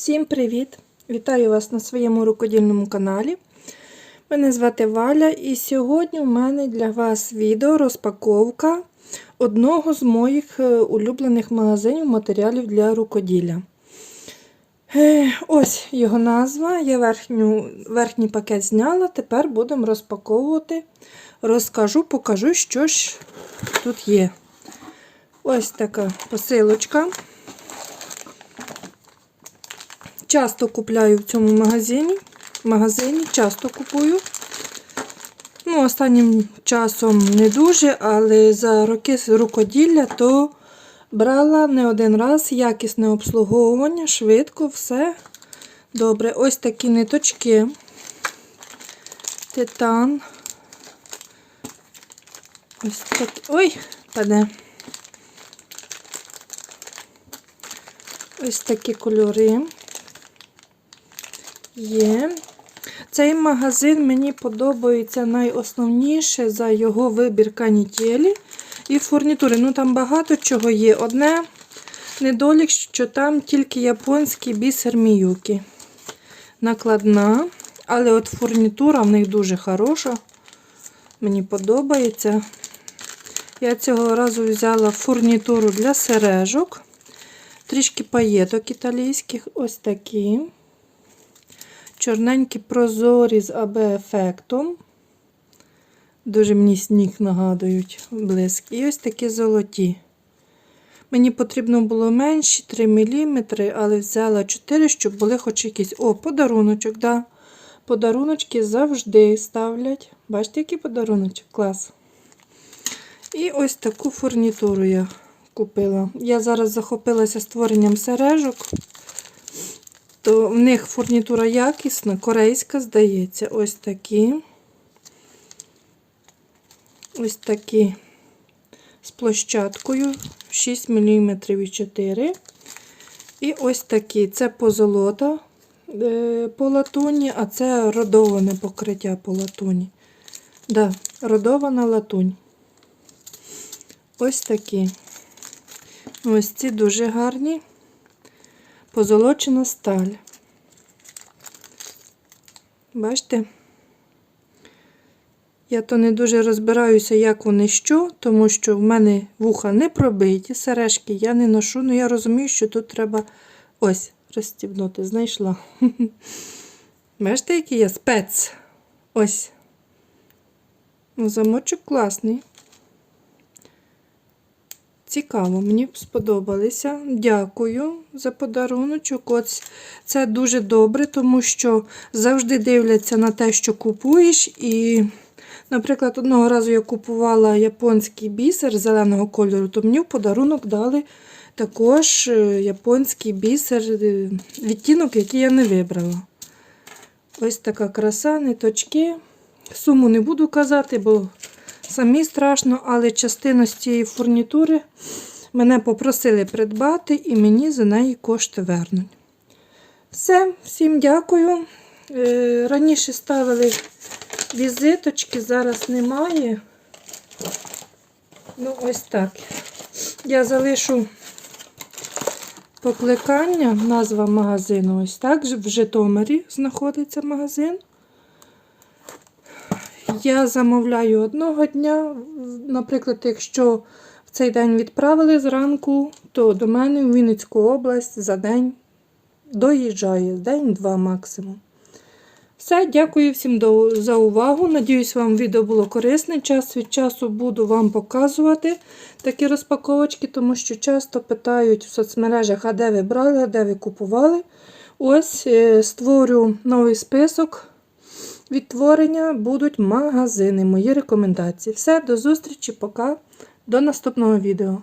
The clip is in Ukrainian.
Всім привіт! Вітаю вас на своєму рукодільному каналі. Мене звати Валя, і сьогодні у мене для вас відео розпаковка одного з моїх е, улюблених магазинів матеріалів для рукоділля. Е, Ось його назва. Я верхню, верхній пакет зняла, тепер будемо розпаковувати. Розкажу, покажу, що ж тут є. Ось така посилочка. Часто купляю в цьому магазині. магазині, часто купую. Ну, Останнім часом не дуже, але за роки рукоділля то брала не один раз якісне обслуговування, швидко, все добре. Ось такі ниточки. Титан. Ось такі. Ой, паде. Ось такі кольори є. Цей магазин мені подобається найосновніше за його вибір канітелі і фурнітури. Ну, там багато чого є. Одне недолік, що там тільки японський бісер міюки. Накладна. Але от фурнітура в них дуже хороша. Мені подобається. Я цього разу взяла фурнітуру для сережок. Трішки паєток італійських, ось такі. Чорненькі прозорі з АБ-ефектом. Дуже мені сніг нагадують блиск. І ось такі золоті. Мені потрібно було менші 3 мм, але взяла 4, щоб були хоч якісь. О, подаруночок, да. Подаруночки завжди ставлять. Бачите, який подаруночок? Клас. І ось таку фурнітуру я купила. Я зараз захопилася створенням сережок то в них фурнітура якісна, корейська, здається, ось такі. Ось такі з площадкою 6 мм і 4. І ось такі. Це позолота е, по латуні, а це родоване покриття по латуні. Да, родована латунь. Ось такі. Ось ці дуже гарні позолочена сталь. Бачите? Я то не дуже розбираюся, як вони що, тому що в мене вуха не пробиті, сережки я не ношу, але я розумію, що тут треба ось розстібнути, знайшла. Бачите, який я спец? Ось. Ну, замочок класний. Цікаво, мені сподобалися. Дякую за подаруночок. Ось Це дуже добре, тому що завжди дивляться на те, що купуєш. І, наприклад, одного разу я купувала японський бісер зеленого кольору, то мені в подарунок дали також е, японський бісер, е, відтінок, який я не вибрала. Ось така краса, ниточки. Суму не буду казати, бо Самі страшно, але частину з цієї фурнітури мене попросили придбати і мені за неї кошти вернуть. Все, всім дякую. Е, раніше ставили візиточки, зараз немає. Ну, ось так. Я залишу покликання, назва магазину. Ось так. В Житомирі знаходиться магазин. Я замовляю одного дня. Наприклад, якщо в цей день відправили зранку, то до мене в Вінницьку область за день доїжджає, день-два максимум. Все, дякую всім за увагу. Надіюсь, вам відео було корисне. Час від часу буду вам показувати такі розпаковочки, тому що часто питають в соцмережах, а де ви брали, а де ви купували. Ось е, створю новий список відтворення будуть магазини. Мої рекомендації. Все, до зустрічі, пока, до наступного відео.